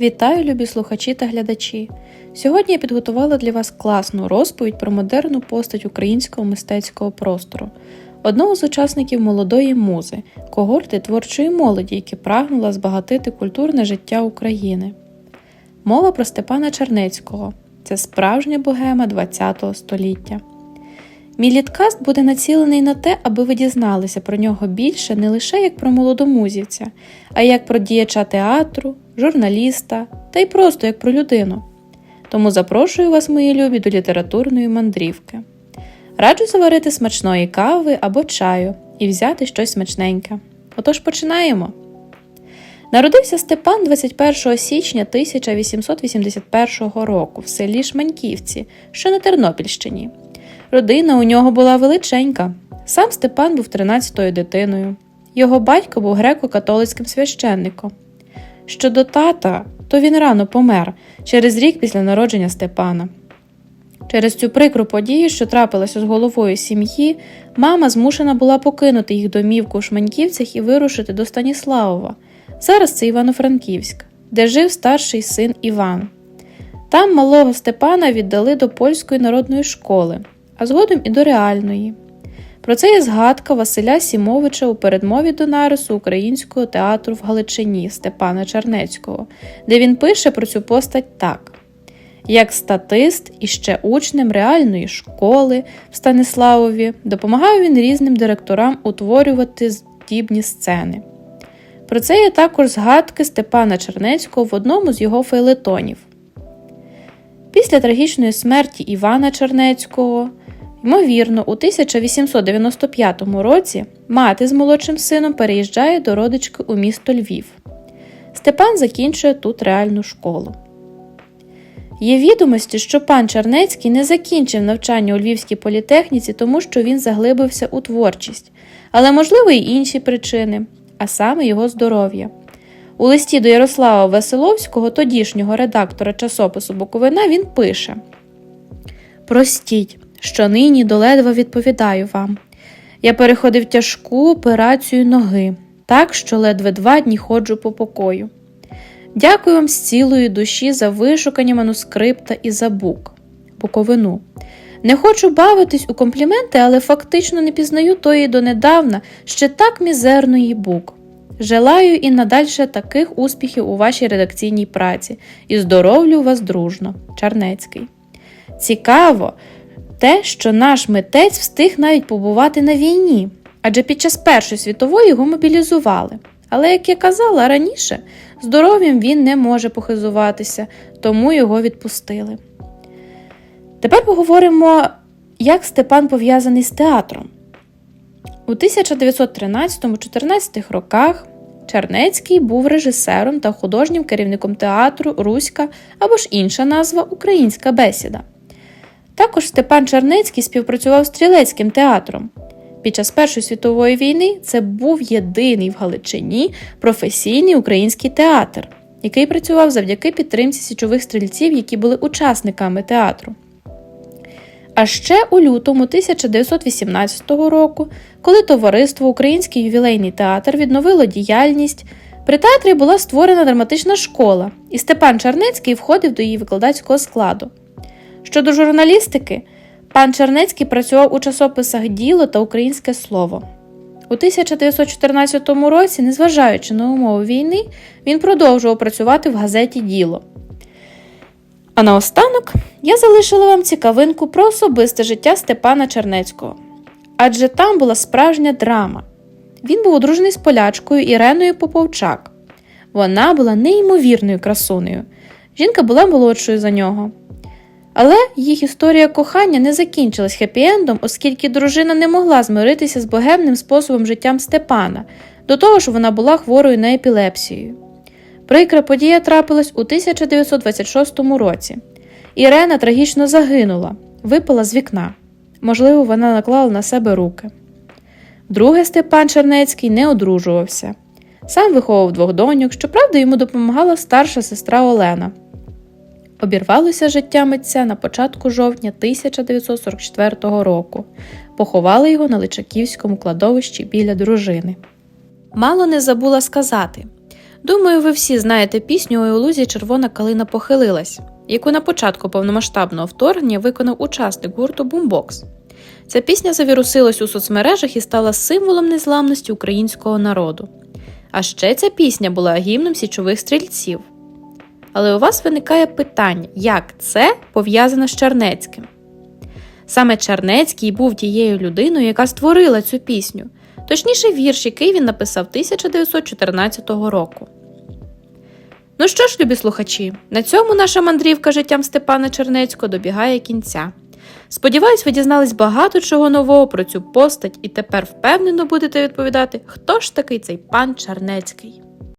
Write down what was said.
Вітаю, любі слухачі та глядачі! Сьогодні я підготувала для вас класну розповідь про модерну постать українського мистецького простору, одного з учасників молодої музи, когорти творчої молоді, які прагнула збагатити культурне життя України. Мова про Степана Чернецького це справжня богема ХХ століття. Мій літкаст буде націлений на те, аби ви дізналися про нього більше не лише як про молодомузівця, а як про діяча театру, журналіста та й просто як про людину. Тому запрошую вас, мої любі, до літературної мандрівки. Раджу заварити смачної кави або чаю і взяти щось смачненьке. Отож починаємо. Народився Степан 21 січня 1881 року в селі Шманьківці, що на Тернопільщині. Родина у нього була величенька. Сам Степан був 13-ю дитиною. Його батько був греко-католицьким священником. Щодо тата, то він рано помер через рік після народження Степана. Через цю прикру подію, що трапилася з головою сім'ї, мама змушена була покинути їх домівку у Шманьківцях і вирушити до Станіславова. Зараз це Івано-Франківськ, де жив старший син Іван. Там малого Степана віддали до польської народної школи, а згодом і до реальної. Про це є згадка Василя Сімовича у передмові до нарису українського театру в Галичині Степана Чернецького, де він пише про цю постать так: як статист і ще учнем реальної школи в Станиславові допомагав він різним директорам утворювати здібні сцени. Про це є також згадки Степана Чернецького в одному з його фейлетонів. Після трагічної смерті Івана Чернецького. Ймовірно, у 1895 році мати з молодшим сином переїжджає до родички у місто Львів. Степан закінчує тут реальну школу. Є відомості, що пан Чернецький не закінчив навчання у Львівській політехніці, тому що він заглибився у творчість, але, можливо, й інші причини, а саме його здоров'я. У листі до Ярослава Веселовського, тодішнього редактора часопису Буковина, він пише: Простіть що нині доледва відповідаю вам. Я переходив тяжку операцію ноги, так що ледве два дні ходжу по покою. Дякую вам з цілої душі за вишукані манускрипта і за бук, буковину. Не хочу бавитись у компліменти, але фактично не пізнаю тої донедавна ще так мізерної бук. Желаю і надальше таких успіхів у вашій редакційній праці і здоровлю вас дружно, Чарнецький. Цікаво, те, що наш митець встиг навіть побувати на війні, адже під час Першої світової його мобілізували. Але, як я казала раніше, здоров'ям він не може похизуватися, тому його відпустили. Тепер поговоримо, як Степан пов'язаний з театром. У 1913-14 роках Чернецький був режисером та художнім керівником театру Руська або ж інша назва Українська бесіда. Також Степан Чернецький співпрацював з стрілецьким театром. Під час Першої світової війни це був єдиний в Галичині професійний український театр, який працював завдяки підтримці січових стрільців, які були учасниками театру. А ще у лютому 1918 року, коли товариство Український ювілейний театр відновило діяльність, при театрі була створена драматична школа, і Степан Чернецький входив до її викладацького складу. Щодо журналістики, пан Чернецький працював у часописах Діло та Українське Слово. У 1914 році, незважаючи на умови війни, він продовжував працювати в газеті Діло. А наостанок я залишила вам цікавинку про особисте життя Степана Чернецького. Адже там була справжня драма. Він був одружений з полячкою Іреною Поповчак. Вона була неймовірною красунею. Жінка була молодшою за нього. Але їх історія кохання не закінчилась хеппі-ендом, оскільки дружина не могла змиритися з богемним способом життя Степана, до того ж вона була хворою на епілепсію. Прикра подія трапилась у 1926 році. Ірена трагічно загинула, випала з вікна. Можливо, вона наклала на себе руки. Друге Степан Чернецький не одружувався. Сам виховував двох доньок, щоправда, йому допомагала старша сестра Олена. Обірвалося життя митця на початку жовтня 1944 року. Поховали його на Личаківському кладовищі біля дружини. Мало не забула сказати Думаю, ви всі знаєте пісню «Ой у лузі червона калина похилилась, яку на початку повномасштабного вторгнення виконав учасник гурту Бумбокс. Ця пісня завірусилась у соцмережах і стала символом незламності українського народу. А ще ця пісня була гімном січових стрільців. Але у вас виникає питання, як це пов'язано з Чернецьким? Саме Чернецький був тією людиною, яка створила цю пісню, точніше, вірш, який він написав 1914 року. Ну що ж, любі слухачі, на цьому наша мандрівка життям Степана Чернецького добігає кінця. Сподіваюсь, ви дізнались багато чого нового про цю постать і тепер впевнено будете відповідати, хто ж такий цей пан Чернецький.